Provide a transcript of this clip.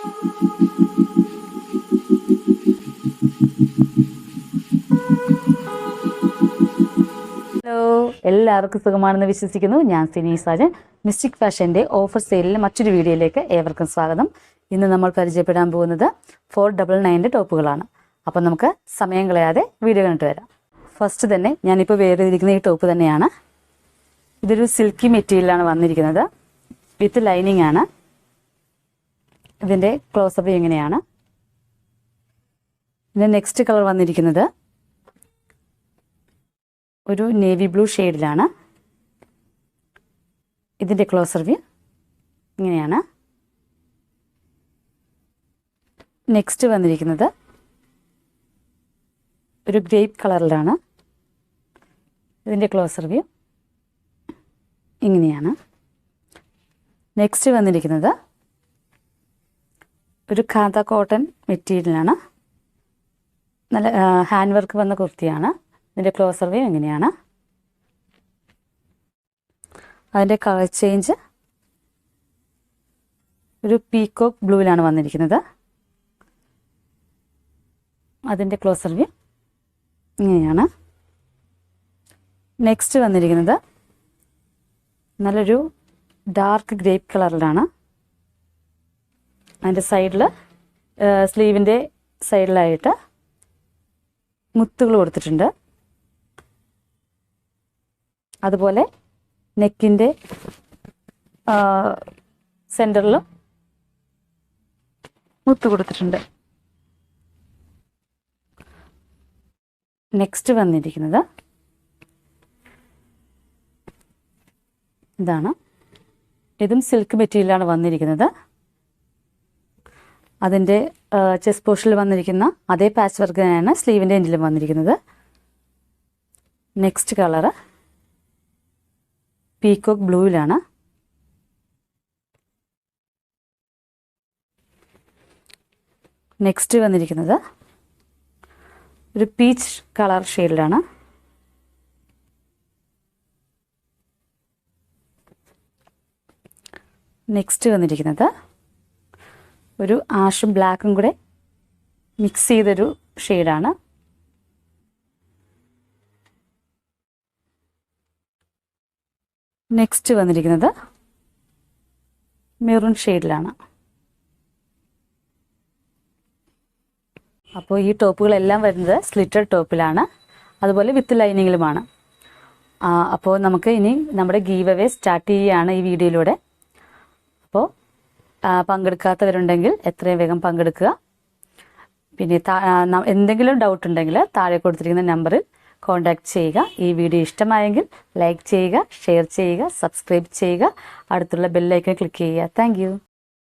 Hello. എല്ലാവർക്കും സുഖമാണെന്ന് വിശ്വസിക്കുന്നു. ഞാൻ സിനി സാജൻ മിസ്റ്റിക് ഫാഷന്റെ ഓഫർ സെയിലിലെ മറ്റൊരു വീഡിയോയിലേക്ക് ഏവർക്കും സ്വാഗതം. ഇന്ന് നമ്മൾ പരിചയപ്പെടാൻ പോകുന്നത് ഫോർ ഡബിൾ നയന്റെ ടോപ്പുകളാണ്. അപ്പം നമുക്ക് സമയം കളയാതെ വീഡിയോ കണ്ടിട്ട് വരാം. ഫസ്റ്റ് തന്നെ ഞാനിപ്പോൾ വേറെ ഇരിക്കുന്ന ഈ ടോപ്പ് തന്നെയാണ്. ഇതൊരു സിൽക്കി മെറ്റീരിയലാണ് വന്നിരിക്കുന്നത്. വിത്ത് ലൈനിങ് ആണ്. ഇതിന്റെ ക്ലോസപ്പ് എങ്ങനെയാണ്? ഇതിന്റെ നെക്സ്റ്റ് കളർ വന്നിരിക്കുന്നത് ഒരു നേവി ബ്ലൂ ഷെയ്ഡിലാണ് ഇതിന്റെ ക്ലോസർ വ്യൂ ഇങ്ങനെയാണ്. നെക്സ്റ്റ് വന്നിരിക്കുന്നത് ഒരു ഗ്രേപ്പ് കളറിലാണ് ഇതിന്റെ ക്ലോസർ വ്യൂ ഇങ്ങനെയാണ്. നെക്സ്റ്റ് വന്നിരിക്കുന്നത് ഒരു ഖാദ കോട്ടൺ മെറ്റീരിയലാണ് നല്ല ഹാൻഡ് വർക്ക് വന്ന കുർത്തിയാണ്. ഇതിന്റെ ക്ലോസർ വ്യൂ എങ്ങനെയാണ്? അതിന്റെ കളർ ചേഞ്ച് ഒരു പീക്കോക്ക് ബ്ലൂവിലാണ് വന്നിരിക്കുന്നത്. അതിന്റെ ക്ലോസർ വ്യൂ ഇങ്ങനെയാണ്. നെക്സ്റ്റ് വന്നിരിക്കുന്നത് നല്ലൊരു ഡാർക്ക് ഗ്രേപ്പ് കളറിലാണ്. അതിന്റെ സൈഡിൽ സ്ലീവിന്റെ സൈഡിലായിട്ട് മുത്തുകൾ കൊടുത്തിട്ടുണ്ട്. അതുപോലെ നെക്കിന്റെ സെന്ററിലും മുത്ത് കൊടുത്തിട്ടുണ്ട്. നെക്സ്റ്റ് വന്നിരിക്കുന്നത് ഇതാണ്. ഇതും സിൽക്ക് മെറ്റീരിയലാണ് വന്നിരിക്കുന്നത്. അതിന്റെ ചെസ്റ്റ് പോർഷനിൽ വന്നിരിക്കുന്ന അതേ പാച്ച് വർക്ക് തന്നെയാണ് സ്ലീവിന്റെ എൻഡിലും വന്നിരിക്കുന്നത്. നെക്സ്റ്റ് കളറ് പീക്കോക്ക് ബ്ലൂവിലാണ് നെക്സ്റ്റ് വന്നിരിക്കുന്നത് ഒരു പീച്ച് കളർ ഷെയ്ഡിലാണ് നെക്സ്റ്റ് വന്നിരിക്കുന്നത് ഒരു ആഷും ബ്ലാക്കും കൂടെ മിക്സ് ചെയ്തൊരു ഷെയ്ഡാണ്. നെക്സ്റ്റ് വന്നിരിക്കുന്നത് മെറൂൺ ഷെയ്ഡിലാണ്. അപ്പോൾ ഈ ടോപ്പുകളെല്ലാം വരുന്നത് സ്ലിറ്റഡ് ടോപ്പിലാണ് അതുപോലെ വിത്ത് ലൈനിങ്ങിലുമാണ്. അപ്പോൾ നമുക്ക് ഇനി നമ്മുടെ ഗീവ് അവേ സ്റ്റാർട്ട് ചെയ്യുകയാണ് ഈ വീഡിയോയിലൂടെ. പങ്കെടുക്കാത്തവരുണ്ടെങ്കിൽ എത്രയും വേഗം പങ്കെടുക്കുക. പിന്നെ എന്തെങ്കിലും ഡൗട്ട് ഉണ്ടെങ്കിൽ താഴെ കൊടുത്തിരിക്കുന്ന നമ്പറിൽ കോൺടാക്ട് ചെയ്യുക. ഈ വീഡിയോ ഇഷ്ടമായെങ്കിൽ ലൈക്ക് ചെയ്യുക ഷെയർ ചെയ്യുക സബ്സ്ക്രൈബ് ചെയ്യുക. അടുത്തുള്ള ബെല്ലൈക്കൺ ക്ലിക്ക് ചെയ്യുക. താങ്ക്